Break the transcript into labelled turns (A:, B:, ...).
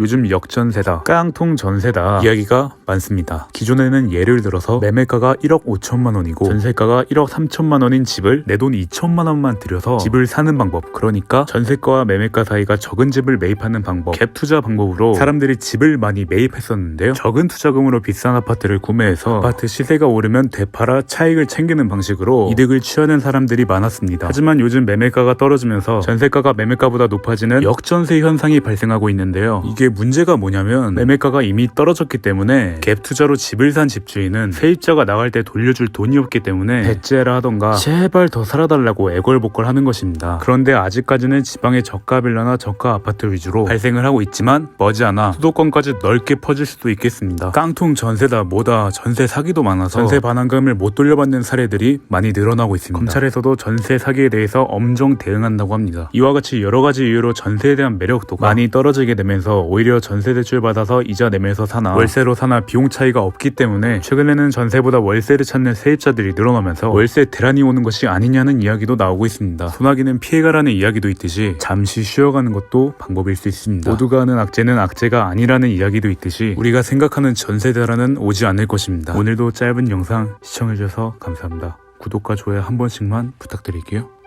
A: 요즘 역전세다, 깡통 전세다 이야기가 많습니다. 기존에는 예를 들어서 매매가가 1억 5천만 원이고 전세가가 1억 3천만 원인 집을 내 돈 2천만 원만 들여서 집을 사는 방법 그러니까 전세가와 매매가 사이가 적은 집을 매입하는 방법 갭 투자 방법으로 사람들이 집을 많이 매입했었는데요. 적은 투자금으로 비싼 아파트를 구매해서 아파트 시세가 오르면 되팔아 차익을 챙기는 방식으로 이득을 취하는 사람들이 많았습니다. 하지만 요즘 매매가가 떨어지면서 전세가가 매매가보다 높아지는 역전세 현상이 발생하고 있는데요. 이게 문제가 뭐냐면 매매가가 이미 떨어졌기 때문에 갭 투자로 집을 산 집주인은 세입자가 나갈 때 돌려줄 돈이 없기 때문에 대째라 하던가 제발 더 살아달라고 애걸복걸 하는 것입니다. 그런데 아직까지는 지방의 저가 빌라나 저가 아파트 위주로 발생을 하고 있지만 머지않아 수도권까지 넓게 퍼질 수도 있겠습니다. 깡통 전세다 뭐다 전세 사기도 많아서 전세 반환금을 못 돌려받는 사례들이 많이 늘어나고 있습니다. 검찰에서도 전세 사기에 대해서 엄정 대응한다고 합니다. 이와 같이 여러 가지 이유로 전세에 대한 매력도가 많이 떨어지게 되면서 오히려 전세 대출 받아서 이자 내면서 사나 월세로 사나 비용 차이가 없기 때문에 최근에는 전세보다 월세를 찾는 세입자들이 늘어나면서 월세 대란이 오는 것이 아니냐는 이야기도 나오고 있습니다. 소나기는 피해가라는 이야기도 있듯이 잠시 쉬어가는 것도 방법일 수 있습니다. 모두가 하는 악재는 악재가 아니라는 이야기도 있듯이 우리가 생각하는 전세 대란은 오지 않을 것입니다. 오늘도 짧은 영상 시청해주셔서 감사합니다. 구독과 좋아요 한 번씩만 부탁드릴게요.